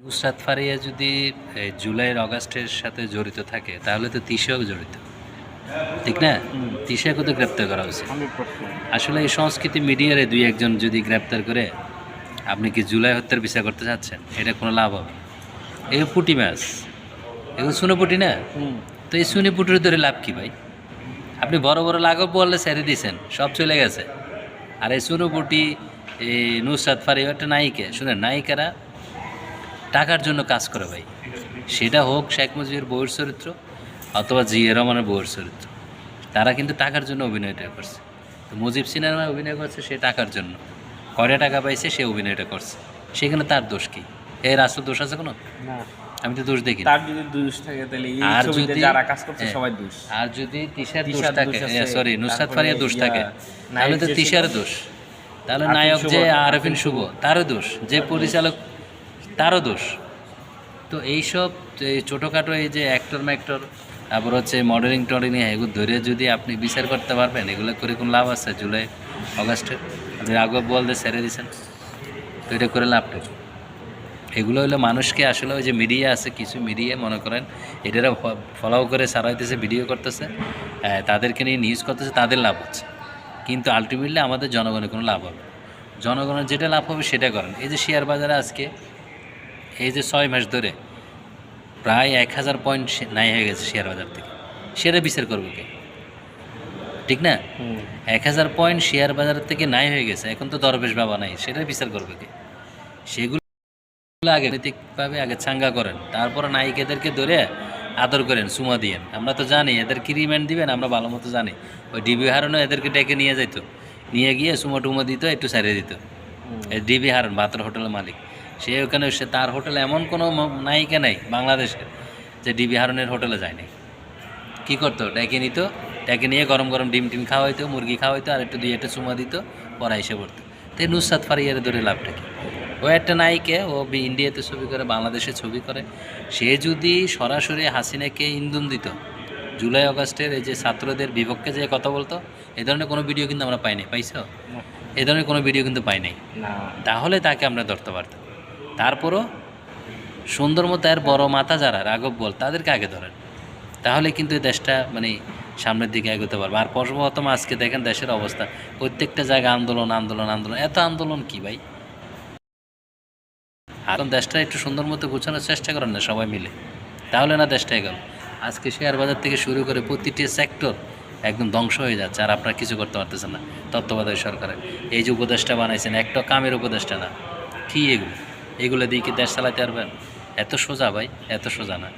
নুসরাত ফারিয়া যদি জুলাইয়ের অগাস্টের সাথে জড়িত থাকে তাহলে তো তিশাও জড়িত। ঠিক না? তিশাকে তো গ্রেপ্তার করা উচিত আসলে এই সংস্কৃতি মিডিয়ারে দুই একজন যদি গ্রেপ্তার করে আপনি কি জুলাই হত্যার বিচার করতে চাচ্ছেন? এটা কোনো লাভ হবে এই পুটি মাছ। এগুলো শুনে পুটি না? তো এই শুনে পুটির ধরে লাভ কি ভাই? আপনি বড় বড় লাগব বললে ছেড়ে দিয়েছেন সব চলে গেছে। আর এই সুনুপুটি এই নুসরাত ফারি একটা নায়িকা। শুনেন নায়িকারা টাকার জন্য কাজ করে ভাই। সেটা হোক শেখ মুজিবের বউয়ের চরিত্র অথবা জিয়া রহমানের বউয়ের চরিত্র। তারা কিন্তু টাকার জন্য অভিনয়টা করছে। তো মুজিব সিনেমায় অভিনয় করছে সে টাকার জন্য। কয়টা টাকা পাইছে সে অভিনয়টা করছে। সেখানে তার দোষ কি? এই রাষ্ট্র দোষ আছে কোনো? আমি তো দোষ দেখি তার যদি দোষ থাকে তাহলে আর যদি- যারা কাজ করছে হ্যাঁ। সবাই দোষ। আর যদি তিশার দোষ থাকে সরি নুসরাত ফারিয়া দোষ থাকে। তাহলে তো তিশার দোষ। তাহলে নায়ক যে আরফিন আরফিন শুভ তারও দোষ। যে পরিচালক তারও দোষ। তো এইসব, এই ছোটোখাটো এই যে অ্যাক্টর ম্যাক্টর, তারপর হচ্ছে মডেলিং টডেলিং এগুলো ধরে যদি আপনি বিচার করতে পারবেন, এগুলো করে কোনো লাভ আছে জুলাই, অগাস্টে? আপনি রাঘব বলতে ছেড়ে দিয়েছেন, তো এটা করে লাভটা? এগুলো হলো মানুষকে আসলে ওই যে মিডিয়া আছে, কিছু মিডিয়া মনে করেন, এটারা ফলো করে সারাইতেছে ভিডিও করতেছে তাদেরকে নিয়ে নিউজ করতেছে, তাদের লাভ হচ্ছে। কিন্তু আলটিমেটলি আমাদের জনগণের কোনো লাভ হবে জনগণের যেটা লাভ হবে সেটা করেন। এই যে শেয়ার বাজারে আজকে এই যে ছয় মাস ধরে প্রায় এক হাজার পয়েন্ট নাই হয়ে গেছে শেয়ার বাজার থেকে। সেটা বিচার করব কে? ঠিক না? এক হাজার পয়েন্ট শেয়ার বাজার থেকে নাই হয়ে গেছে এখন তো দরবেশ বাবা নাই সেটা বিচার করবে কে? সেগুলো আগে নৈতিকভাবে আগে চাঙ্গা করেন তারপরে নায়িকাদেরকে ধরে আদর করেন সুমা দিয়েন। আমরা তো জানি এদের কি রিমান্ড দিবেন আমরা ভালো মতো জানি। ওই ডিবি হারনও এদেরকে ডেকে নিয়ে যেত নিয়ে গিয়ে সুমো টুমো দিত একটু সারিয়ে দিত। এই ডিবি হারন বাতর হোটেলের মালিক। সে ওখানে সে তার হোটেলে এমন কোনো নায়িকা নেই বাংলাদেশের যে ডিবি হারনের হোটেলে যায়নি। কি করতো? ডেকে নিত ডেকে নিয়ে গরম গরম ডিম টিম খাওয়াইতো মুরগি খাওয়াইতো আর একটু দুই একটা চুমা দিত পরে এসে পড়তো। তো এই নুসরাত ফারিয়ারে ধরে লাভটা কি? ও একটা নায়িকা ও বি- ইন্ডিয়াতে ছবি করে বাংলাদেশে ছবি করে। সে যদি সরাসরি হাসিনাকে ইন্ধন দিত জুলাই আগস্টের এই যে ছাত্রদের বিপক্ষে যে কথা বলতো এ ধরনের কোনো ভিডিও কিন্তু আমরা পাইনি পাইছো? এ ধরনের কোনো ভিডিও কিন্তু পাই নাই। তাহলে তাকে আমরা ধরতে পারতাম। তারপরও সুন্দর মতো আর বড় মাথা যারা, রাঘব বল, তাদেরকে আগে ধরেন। তাহলে কিন্তু এই দেশটা মানে সামনের দিকে এগোতে পারবে। আর প্রথম আজকে দেখেন দেশের অবস্থা। প্রত্যেকটা জায়গায় আন্দোলন আন্দোলন আন্দোলন। এত আন্দোলন কি ভাই? এখন দেশটা একটু সুন্দর মতো গুছানোর চেষ্টা করেন না সবাই মিলে। তাহলে না দেশটা এগোল। আজকে শেয়ার বাজার থেকে শুরু করে প্রতিটি সেক্টর একদম ধ্বংস হয়ে যাচ্ছে আর আপনারা কিছু করতে পারতেছেন না তত্ত্বাবধায়ক সরকারের। এই যে উপদেশটা বানাইছেন, একটা কামের উপদেশটা না। কী এগুলো? এগুলো দিয়ে কি দেশ চালাতে পারবেন? এত সোজা ভাই এত সোজা না।